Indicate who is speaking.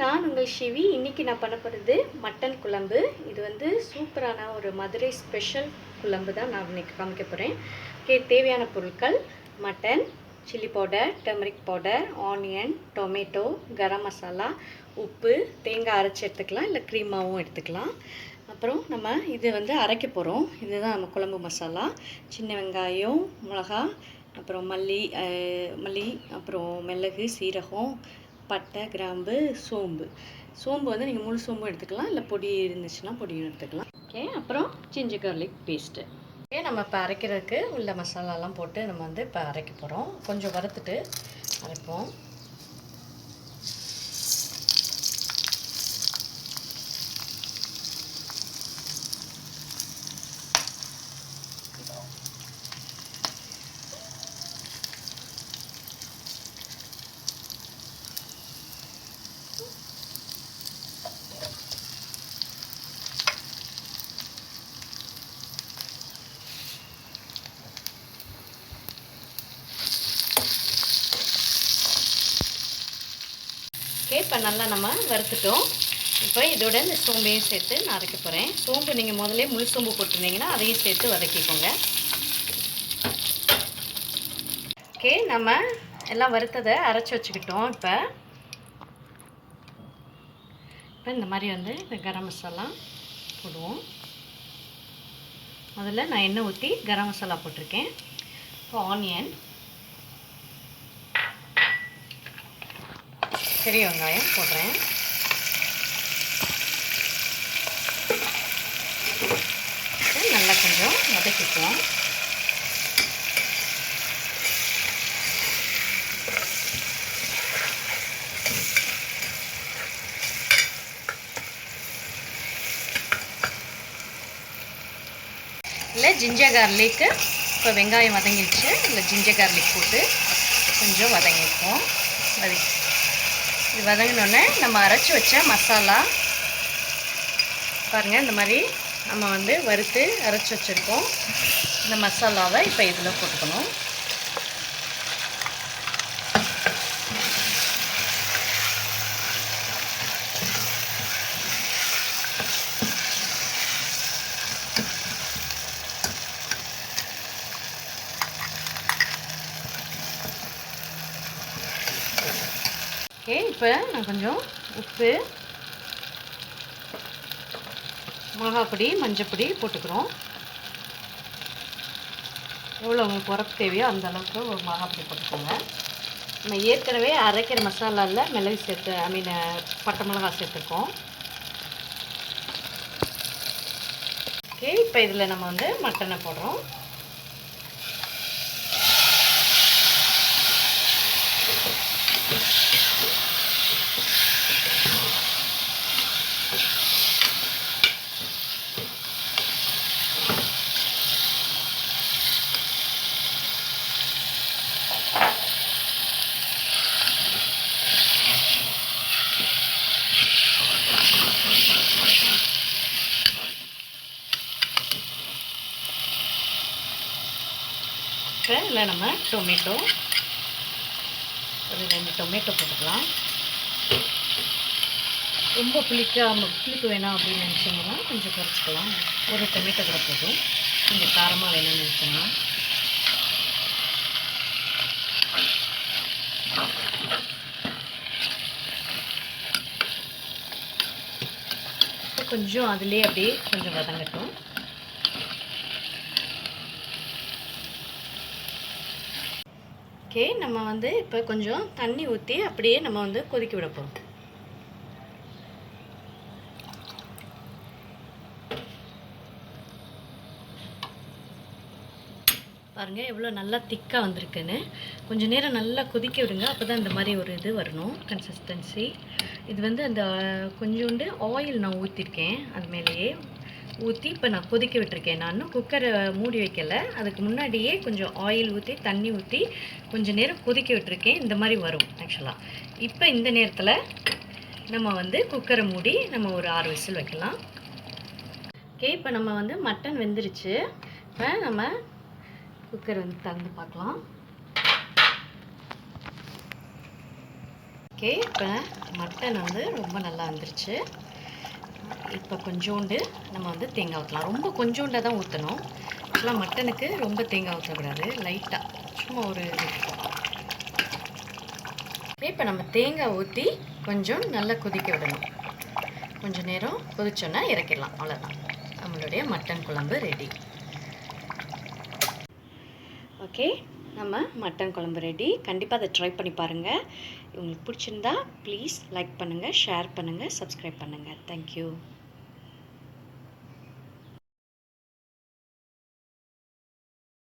Speaker 1: நான் உங்கள் ஷிவி. இன்றைக்கி நான் பண்ண போகிறது மட்டன் குழம்பு. இது வந்து சூப்பரான ஒரு மதுரை ஸ்பெஷல் குழம்பு தான் நான் இன்னைக்கு காமிக்க போகிறேன் ஓகே தேவையான பொருட்கள் mutton chilli powder turmeric powder onion tomato garam masala உப்பு தேங்காய் அரைச்சி எடுத்துக்கலாம் இல்லை க்ரீமாவும் எடுத்துக்கலாம். அப்புறம் நம்ம இது வந்து அரைக்க போகிறோம் இதுதான் நம்ம குழம்பு மசாலா. சின்ன வெங்காயம் மிளகா அப்புறம் மல்லி மல்லி அப்புறம் மிளகு சீரகம் பட்டை கிராம்பு சோம்பு. சோம்பு வந்து நீங்கள் முழு சோம்பு எடுத்துக்கலாம். இல்லை பொடி இருந்துச்சுன்னா பொடியும் எடுத்துக்கலாம். ஓகே அப்புறம் ஜிஞ்சர் கார்லிக் பேஸ்ட்டு ஓகே நம்ம இப்போ அரைக்கிறதுக்கு உள்ள மசாலாலாம் போட்டு நம்ம வந்து இப்போ அரைக்க போகிறோம் கொஞ்சம் வறுத்துட்டு அரைப்போம். ஓகே இப்போ நல்லா நம்ம வறுத்துட்டோம். இப்போ இதோட இந்த சோம்பையும் சேர்த்து நான் அரைக்க போகிறேன் சோம்பு நீங்கள் முதலே முழு சோம்பு போட்டிருந்தீங்கன்னா அதையும் சேர்த்து வதக்கிக்கோங்க. ஓகே நம்ம எல்லாம் வறுத்ததை அரைச்சி வச்சுக்கிட்டோம் இப்போ. இப்போ இந்த மாதிரி வந்து இந்த கரம் மசாலா போடுவோம். முதல்ல நான் எண்ணெய் ஊற்றி கரம் மசாலா போட்டிருக்கேன். இப்போ ஆனியன் பெரிய வெங்காயம் போடுறேன். நல்லா கொஞ்சம் வதக்கிக்குவோம். இல்லை ஜிஞ்சர் கார்லிக்கு இப்போ வெங்காயம் வதங்கிடுச்சு. இல்லை ஜிஞ்சர் கார்லிக் போட்டு கொஞ்சம் வதங்கிக்குவோம். வதக்கி இது வதங்கினோடனே நம்ம அரைச்சி வச்ச மசாலா. பாருங்கள் இந்த மாதிரி நம்ம வந்து வறுத்து அரைச்சி வச்சுருக்கோம். இந்த மசாலாவை இப்போ இதில் போட்டுக்கணும். ஓகே இப்போ நான் கொஞ்சம் உப்பு மிளகாப்பொடி மஞ்சப்பொடி போட்டுக்கிறோம். எவ்வளோ உங்களுக்கு உரப்பு தேவையோ அந்த அளவுக்கு ஒரு மிளகாப்பொடி போட்டுக்கோங்க. நம்ம ஏற்கனவே அரைக்கிற மசாலாவில் மிளகு சேர்த்து ஐ மீன் பட்டை மிளகா சேர்த்துருக்கோம். ஓகே இப்போ இதில் நம்ம வந்து மட்டனை போடுறோம். இப்போ இதில் நம்ம டொமேட்டோ ஒரு ரெண்டு டொமேட்டோ போட்டுக்கலாம். ரொம்ப புளிக்காம புளிப்பு வேணாம் அப்படின்னு நினச்சிங்கன்னா கொஞ்சம் குறைச்சிக்கலாம். ஒரு டொமேட்டோ கூட போதும். கொஞ்சம் காரமாக வேணும்னு நினச்சிங்கன்னா. கொஞ்சம் அதிலே அப்படியே கொஞ்சம் வதங்கட்டும். ஓகே நம்ம வந்து இப்போ கொஞ்சம் தண்ணி ஊற்றி அப்படியே நம்ம வந்து கொதிக்க விட போகிறோம் பாருங்கள் எவ்வளோ நல்லா திக்காக வந்திருக்குன்னு. கொஞ்சம் நேரம் நல்லா கொதிக்க விடுங்க அப்போ தான் இந்த மாதிரி ஒரு இது வரணும் கன்சிஸ்டன்சி இது வந்து அந்த கொஞ்சோண்டு ஆயில் நான் ஊற்றிருக்கேன் அது மேலேயே. ஊற்றி இப்போ நான் கொதிக்க விட்டுருக்கேன். நான் இன்னும் குக்கரை மூடி வைக்கல. அதுக்கு முன்னாடியே கொஞ்சம் ஆயில் ஊற்றி தண்ணி ஊற்றி கொஞ்சம் நேரம் கொதிக்க விட்டுருக்கேன். இந்த மாதிரி வரும் ஆக்சுவலாக இப்போ இந்த நேரத்தில் நம்ம வந்து குக்கரை மூடி நம்ம ஒரு ஆறு விசில் வைக்கலாம். ஓகே இப்போ நம்ம வந்து மட்டன் வெந்துருச்சு. இப்போ நம்ம குக்கர் வந்து திறந்து பார்க்கலாம். ஓகே இப்போ மட்டன் வந்து ரொம்ப நல்லா வந்துருச்சு. இப்போ கொஞ்சோண்டு நம்ம வந்து தேங்காய் ஊற்றலாம் ரொம்ப கொஞ்சோண்டாக தான் ஊற்றணும் ஆக்சுவலாக மட்டனுக்கு ரொம்ப தேங்காய் ஊற்றக்கூடாது லைட்டாக சும்மா ஒரு இப்போ நம்ம தேங்காய் ஊற்றி கொஞ்சம் நல்லா கொதிக்க விடணும். கொஞ்சம் நேரம் கொதிச்சோன்னா இறக்கிடலாம். அவ்வளோதான் நம்மளுடைய மட்டன் குழம்பு ரெடி ஓகே நம்ம மட்டன் குழம்பு ரெடி கண்டிப்பாக அதை ட்ரை பண்ணி பாருங்கள் உங்களுக்கு பிடிச்சிருந்தா ப்ளீஸ் லைக் பண்ணுங்கள் ஷேர் பண்ணுங்கள் சப்ஸ்கிரைப் பண்ணுங்கள் தேங்க்யூ